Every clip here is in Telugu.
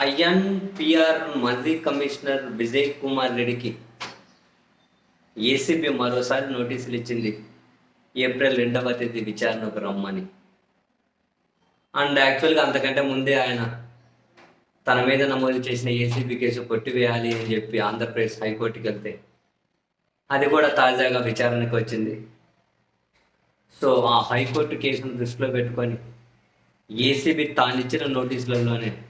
ఐఎన్పిఆర్ మాజీ కమిషనర్ విజయ్ కుమార్ రెడ్డికి ఏసీబీ మరోసారి నోటీసులు ఇచ్చింది. ఏప్రిల్ రెండవ తేదీ విచారణకు రమ్మని. అండ్ యాక్చువల్గా అంతకంటే ముందే ఆయన తన మీద నమోదు చేసిన ఏసీబీ కేసు కొట్టివేయాలి అని చెప్పి ఆంధ్రప్రదేశ్ హైకోర్టుకి వెళ్తే అది కూడా తాజాగా విచారణకు వచ్చింది. సో ఆ హైకోర్టు కేసును దృష్టిలో పెట్టుకొని ఏసీబీ తానిచ్చిన నోటీసులలోనే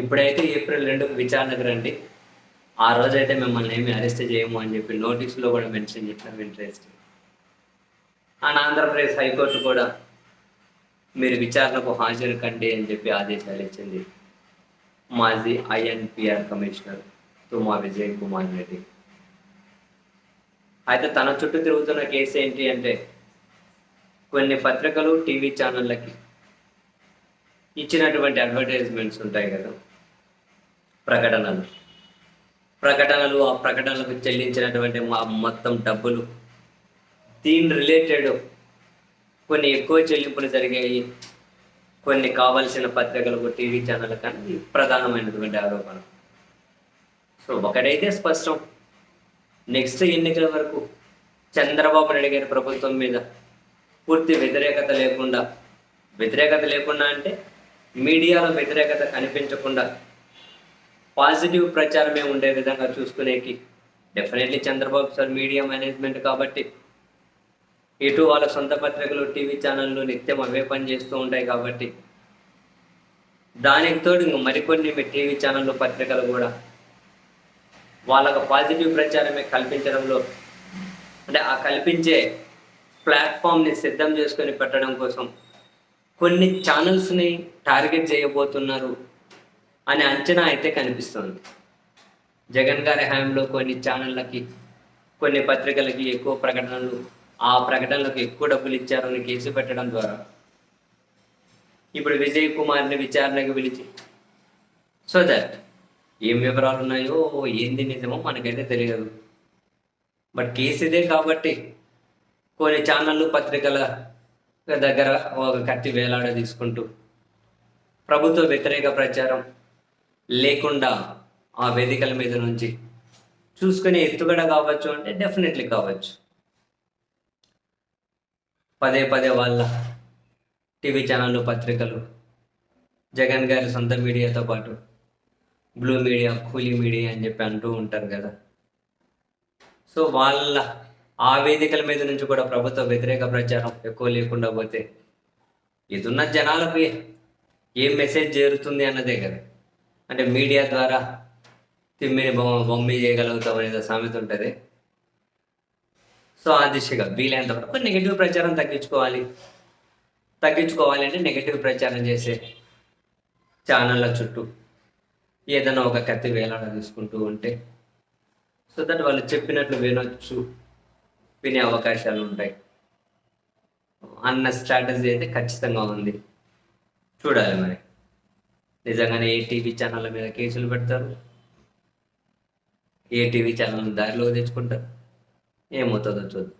ఇప్పుడైతే ఏప్రిల్ రెండుకు విచారణకు రండి ఆ రోజైతే మిమ్మల్ని ఏమి అరెస్ట్ చేయము అని చెప్పి నోటీసులో కూడా మెన్షన్ చేసినాం ఇంట్రెస్ట్. అండ్ ఆంధ్రప్రదేశ్ హైకోర్టు కూడా మీరు విచారణకు హాజరు కండి అని చెప్పి ఆదేశాలు ఇచ్చింది మాజీ ఐఎన్పిఆర్ కమిషనర్ తుమా విజయ్ కుమార్ రెడ్డి. అయితే తన చుట్టూ తిరుగుతున్న కేసు ఏంటి అంటే కొన్ని పత్రికలు టీవీ ఛానళ్ళకి ఇచ్చినటువంటి అడ్వర్టైజ్మెంట్స్ ఉంటాయి కదా. ప్రకటనలు. ప్రకటనలు ఆ ప్రకటనలకు చెల్లించినటువంటి మా మొత్తం డబ్బులు. దీని రిలేటెడ్ కొన్ని ఎక్కువ చెల్లింపులు జరిగాయి. కొన్ని కావలసిన పత్రికలకు టీవీ ఛానల్ కానీ ప్రధానమైనటువంటి ఆరోపణ. సో ఒకటైతే స్పష్టం. నెక్స్ట్ ఎన్నికల వరకు చంద్రబాబు నాయుడు గారి ప్రభుత్వం మీద పూర్తి వ్యతిరేకత లేకుండా వ్యతిరేకత లేకుండా అంటే మీడియాలో వ్యతిరేకత కనిపించకుండా పాజిటివ్ ప్రచారమే ఉండే విధంగా చూసుకునేకి definitely Chandrababu sir media management కాబట్టి ఇటు వాళ్ళ సొంత పత్రికలు టీవీ ఛానళ్ళు నిత్యం అవే పని చేస్తూ ఉంటాయి కాబట్టి దానికి తోడు ఇంక మరికొన్ని మీ టీవీ ఛానళ్ళు పత్రికలు కూడా వాళ్ళకు పాజిటివ్ ప్రచారమే కల్పించడంలో అంటే ఆ కల్పించే ప్లాట్ఫామ్ని సిద్ధం చేసుకొని పెట్టడం కోసం కొన్ని ఛానల్స్ని టార్గెట్ చేయబోతున్నారు అనే అంచనా అయితే కనిపిస్తుంది. జగన్ గారి హయాంలో కొన్ని ఛానళ్ళకి కొన్ని పత్రికలకి ఎక్కువ ప్రకటనలు ఆ ప్రకటనలకు ఎక్కువ డబ్బులు ఇచ్చారని కేసు పెట్టడం ద్వారా. ఇప్పుడు విజయ్ కుమార్ని విచారణకు పిలిచి సో దట్ ఏం వివరాలు ఉన్నాయో ఏంది నిజమో మనకైతే తెలియదు. బట్ కేసు ఇదే కాబట్టి కొన్ని ఛానళ్ళు పత్రికల దగ్గర ఒక కత్తి వేలాడ తీసుకుంటూ ప్రభుత్వ వ్యతిరేక ప్రచారం లేకుండా ఆ వేదికల మీద నుంచి చూసుకునే ఎత్తుగడ కావచ్చు అంటే డెఫినెట్లీ కావచ్చు. పదే పదే వాళ్ళ టీవీ ఛానళ్ళు పత్రికలు జగన్ గారి సొంత మీడియాతో పాటు బ్లూ మీడియా కూలీ మీడియా అని చెప్పి అంటూ ఉంటారు కదా. సో వాళ్ళ ఆ వేదికల మీద నుంచి కూడా ప్రభుత్వ వ్యతిరేక ప్రచారం ఎక్కువ లేకుండా పోతే ఇదున్న జనాలకు ఏం మెసేజ్ చేరుతుంది అన్నదే కదా. అంటే మీడియా ద్వారా తిమ్మిని బొమ్మ బొమ్మి చేయగలుగుతాం అనేది సామెత ఉంటుంది. సో ఆ దిశగా వీలైనంత వరకు నెగిటివ్ ప్రచారం తగ్గించుకోవాలి. తగ్గించుకోవాలి అంటే నెగిటివ్ ప్రచారం చేసే ఛానళ్ళ చుట్టూ ఏదైనా ఒక కత్తి వేలాడ తీసుకుంటూ ఉంటే సో దట్ వాళ్ళు చెప్పినట్లు వినొచ్చు. వినే అవకాశాలు ఉంటాయి. అన్న స్ట్రాటజీ అయితే ఖచ్చితంగా ఉంది. చూడాలి మరి. నిజంగానే ఏ టీవీ ఛానళ్ళ మీద కేసులు పెడతారు? ఏ టీవీ ఛానల్ దారిలో తెచ్చుకుంటారు? ఏమవుతుందో చూద్దాం.